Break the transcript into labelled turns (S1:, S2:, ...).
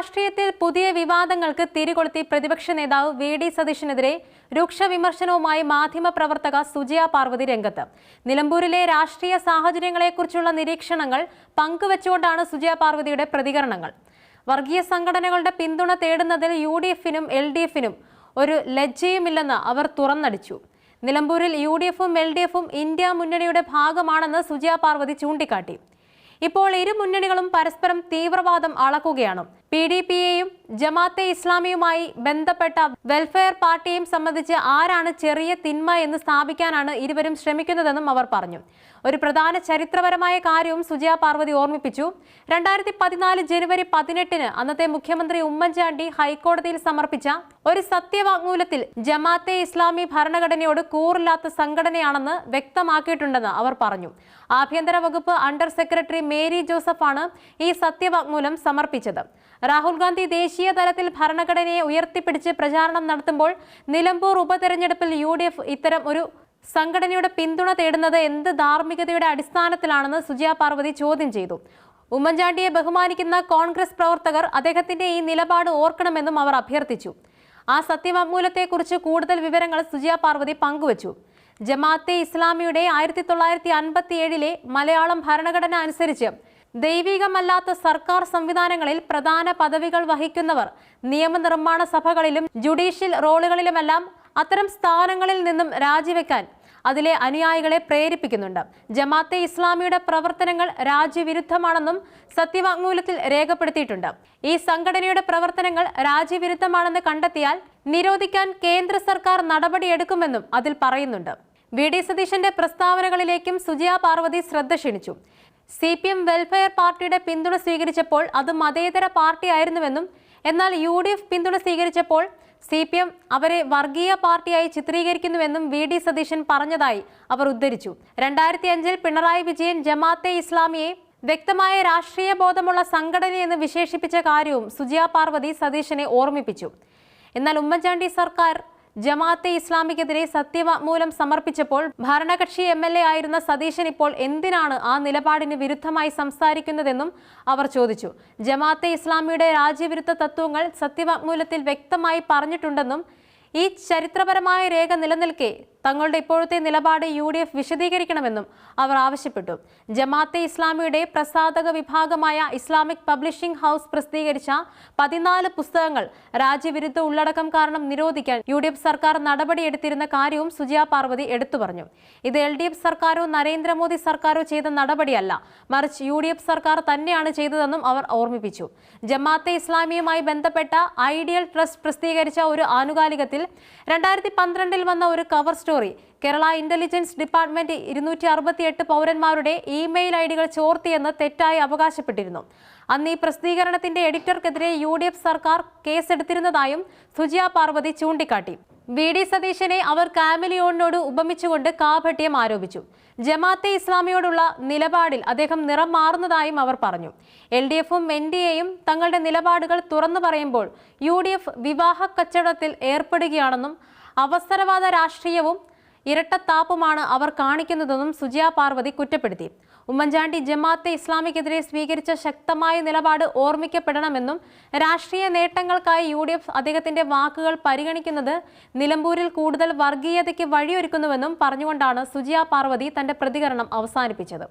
S1: രാഷ്ട്രീയത്തിൽ പുതിയ വിവാദങ്ങൾക്ക് തിരികൊളുത്തി പ്രതിപക്ഷ നേതാവ് വി ഡി സതീശനെതിരെ രൂക്ഷ വിമർശനവുമായി മാധ്യമപ്രവർത്തക സുജയ പാർവതി രംഗത്ത്. നിലമ്പൂരിലെ രാഷ്ട്രീയ സാഹചര്യങ്ങളെക്കുറിച്ചുള്ള നിരീക്ഷണങ്ങൾ പങ്കുവച്ചുകൊണ്ടാണ് സുജയ പാർവതിയുടെ പ്രതികരണങ്ങൾ. വർഗീയ സംഘടനകളുടെ പിന്തുണ തേടുന്നതിൽ യു ഡി എഫിനും എൽ ഡി എഫിനും ഒരു ലജ്ജയുമില്ലെന്ന് അവർ തുറന്നടിച്ചു. നിലമ്പൂരിൽ യു ഡി എഫും എൽ ഡി എഫും ഇന്ത്യ മുന്നണിയുടെ ഭാഗമാണെന്ന് സുജയ പാർവതി ചൂണ്ടിക്കാട്ടി. ഇപ്പോൾ ഇരു മുന്നണികളും പരസ്പരം തീവ്രവാദം അളക്കുകയാണ്. പി ഡി പിയെയും ജമാഅത്തെ ഇസ്ലാമിയുമായി ബന്ധപ്പെട്ട വെൽഫെയർ പാർട്ടിയും സംബന്ധിച്ച് ആരാണ് ചെറിയ തിന്മ എന്ന് സ്ഥാപിക്കാനാണ് ഇരുവരും ശ്രമിക്കുന്നതെന്നും അവർ പറഞ്ഞു. ഒരു പ്രധാന ചരിത്രപരമായ കാര്യവും സുജയ പാർവതി ഓർമ്മിപ്പിച്ചു. രണ്ടായിരത്തി പതിനാല് ജനുവരി പതിനെട്ടിന് അന്നത്തെ മുഖ്യമന്ത്രി ഉമ്മൻചാണ്ടി ഹൈക്കോടതിയിൽ സമർപ്പിച്ച ഒരു സത്യവാങ്മൂലത്തിൽ ജമാഅത്തെ ഇസ്ലാമി ഭരണഘടനയോട് കൂറില്ലാത്ത സംഘടനയാണെന്ന് വ്യക്തമാക്കിയിട്ടുണ്ടെന്ന് അവർ പറഞ്ഞു. ആഭ്യന്തര വകുപ്പ് അണ്ടർ സെക്രട്ടറി മേരി ജോസഫാണ് ഈ സത്യവാങ്മൂലം സമർപ്പിച്ചത്. രാഹുൽ ഗാന്ധി ദേശീയ തലത്തിൽ ഭരണഘടനയെ ഉയർത്തിപ്പിടിച്ച് പ്രചാരണം നടത്തുമ്പോൾ നിലമ്പൂർ ഉപതെരഞ്ഞെടുപ്പിൽ യു ഇത്തരം ഒരു സംഘടനയുടെ പിന്തുണ തേടുന്നത് എന്ത് ധാർമ്മികതയുടെ അടിസ്ഥാനത്തിലാണെന്ന് സുജിയ പാർവതി ചോദ്യം ചെയ്തു. ഉമ്മൻചാണ്ടിയെ ബഹുമാനിക്കുന്ന കോൺഗ്രസ് പ്രവർത്തകർ അദ്ദേഹത്തിന്റെ ഈ നിലപാട് ഓർക്കണമെന്നും അവർ അഭ്യർത്ഥിച്ചു. ആ സത്യവാങ്മൂലത്തെക്കുറിച്ച് കൂടുതൽ വിവരങ്ങൾ സുജിയ പാർവതി പങ്കുവച്ചു. ജമാഅത്തെ ഇസ്ലാമിയുടെ ആയിരത്തി തൊള്ളായിരത്തി അൻപത്തി ഏഴിലെ മലയാളം ഭരണഘടന അനുസരിച്ച് ദൈവികമല്ലാത്ത സർക്കാർ സംവിധാനങ്ങളിൽ പ്രധാന പദവികൾ വഹിക്കുന്നവർ നിയമനിർമ്മാണ സഭകളിലും ജുഡീഷ്യൽ റോളുകളിലുമെല്ലാം അത്തരം സ്ഥാനങ്ങളിൽ നിന്നും രാജിവെക്കാൻ അതിലെ അനുയായികളെ പ്രേരിപ്പിക്കുന്നുണ്ട്. ജമാഅത്തെ ഇസ്ലാമിയുടെ പ്രവർത്തനങ്ങൾ രാജ്യവിരുദ്ധമാണെന്നും സത്യവാങ്മൂലത്തിൽ രേഖപ്പെടുത്തിയിട്ടുണ്ട്. ഈ സംഘടനയുടെ പ്രവർത്തനങ്ങൾ രാജ്യവിരുദ്ധമാണെന്ന് കണ്ടെത്തിയാൽ നിരോധിക്കാൻ കേന്ദ്ര സർക്കാർ നടപടിയെടുക്കുമെന്നും അതിൽ പറയുന്നുണ്ട്. വി. ഡി. സതീശന്റെ പ്രസ്താവനകളിലേക്കും സുജയ പാർവതി ശ്രദ്ധ ക്ഷണിച്ചു. സി പി എം വെൽഫെയർ പാർട്ടിയുടെ പിന്തുണ സ്വീകരിച്ചപ്പോൾ അത് മതേതര പാർട്ടിയായിരുന്നുവെന്നും എന്നാൽ യു ഡി എഫ് പിന്തുണ സ്വീകരിച്ചപ്പോൾ സി പി എം അവരെ വർഗീയ പാർട്ടിയായി ചിത്രീകരിക്കുന്നുവെന്നും വി ഡി സതീശൻ പറഞ്ഞതായി അവർ ഉദ്ധരിച്ചു. രണ്ടായിരത്തി അഞ്ചിൽ പിണറായി വിജയൻ ജമാഅത്തെ ഇസ്ലാമിയെ വ്യക്തമായ രാഷ്ട്രീയ ബോധമുള്ള സംഘടനയെന്ന് വിശേഷിപ്പിച്ച കാര്യവും സുജിയ പാർവതി സതീശനെ ഓർമ്മിപ്പിച്ചു. എന്നാൽ ഉമ്മൻചാണ്ടി സർക്കാർ ജമാഅത്തെ ഇസ്ലാമിക്കെതിരെ സത്യവാങ്മൂലം സമർപ്പിച്ചപ്പോൾ ഭരണകക്ഷി എം എൽ എ ആയിരുന്ന സതീശൻ ഇപ്പോൾ എന്തിനാണ് ആ നിലപാടിന് വിരുദ്ധമായി സംസാരിക്കുന്നതെന്നും അവർ ചോദിച്ചു. ജമാഅത്തെ ഇസ്ലാമിയുടെ രാജ്യവിരുദ്ധ തത്വങ്ങൾ സത്യവാങ്മൂലത്തിൽ വ്യക്തമായി പറഞ്ഞിട്ടുണ്ടെന്നും ഈ ചരിത്രപരമായ രേഖ നിലനിൽക്കെ തങ്ങളുടെ ഇപ്പോഴത്തെ നിലപാട് യു ഡി എഫ് വിശദീകരിക്കണമെന്നും അവർ ആവശ്യപ്പെട്ടു. ജമാഅത്തെ ഇസ്ലാമിയുടെ പ്രസാധക വിഭാഗമായ ഇസ്ലാമിക് പബ്ലിഷിംഗ് ഹൗസ് പ്രസിദ്ധീകരിച്ച പതിനാല് പുസ്തകങ്ങൾ രാജ്യവിരുദ്ധ ഉള്ളടക്കം കാരണം നിരോധിക്കാൻ യു ഡി എഫ് സർക്കാർ നടപടിയെടുത്തിരുന്ന കാര്യവും സുജിയ പാർവതി എടുത്തു പറഞ്ഞു. ഇത് എൽ ഡി എഫ് സർക്കാരോ നരേന്ദ്രമോദി സർക്കാരോ ചെയ്ത നടപടിയല്ല. മറിച്ച് യു ഡി എഫ് സർക്കാർ തന്നെയാണ് ചെയ്തതെന്നും അവർ ഓർമ്മിപ്പിച്ചു. ജമാഅത്തെ ഇസ്ലാമിയുമായി ബന്ധപ്പെട്ട ഐഡിയൽ ട്രസ്റ്റ് പ്രസിദ്ധീകരിച്ച ഒരു ആനുകാലികത്തിൽ രണ്ടായിരത്തി പന്ത്രണ്ടിൽ വന്ന ഒരു cover story. Kerala intelligence department ഇരുന്നൂറ്റി അറുപത്തിയെട്ട് പൗരന്മാരുടെ ഇമെയിൽ ഐ ഡികൾ ചോർത്തിയെന്ന് തെറ്റായി അവകാശപ്പെട്ടിരുന്നു. അന്ന് ഈ പ്രസിദ്ധീകരണത്തിന്റെ എഡിറ്റർക്കെതിരെ യു ഡി എഫ് സർക്കാർ കേസെടുത്തിരുന്നതായും സുജിയ പാർവതി ചൂണ്ടിക്കാട്ടി. വി ഡി സതീശനെ അവർ കാമിലിയോണിനോട് ഉപമിച്ചുകൊണ്ട് കാപട്യം ആരോപിച്ചു. ജമാഅത്തെ ഇസ്ലാമിയോടുള്ള നിലപാടിൽ അദ്ദേഹം നിറം മാറുന്നതായും അവർ പറഞ്ഞു. എൽ ഡി എഫും എൻ ഡി എയും തങ്ങളുടെ നിലപാടുകൾ തുറന്നു പറയുമ്പോൾ യു ഡി എഫ് വിവാഹ കച്ചവടത്തിൽ ഏർപ്പെടുകയാണെന്നും അവസരവാദ രാഷ്ട്രീയവും ഇരട്ടത്താപ്പുമാണ് അവർ കാണിക്കുന്നതെന്നും സുജിയ പാർവതി കുറ്റപ്പെടുത്തി. ഉമ്മൻചാണ്ടി ജമാഅത്തെ ഇസ്ലാമിക്കെതിരെ സ്വീകരിച്ച ശക്തമായ നിലപാട് ഓർമ്മിക്കപ്പെടണമെന്നും രാഷ്ട്രീയ നേട്ടങ്ങൾക്കായി യു ഡി എഫ് അദ്ദേഹത്തിന്റെ വാക്കുകൾ പരിഗണിക്കുന്നത് നിലമ്പൂരിൽ കൂടുതൽ വർഗീയതയ്ക്ക് വഴിയൊരുക്കുന്നുവെന്നും പറഞ്ഞുകൊണ്ടാണ് സുജിയ പാർവതി തന്റെ പ്രതികരണം അവസാനിപ്പിച്ചത്.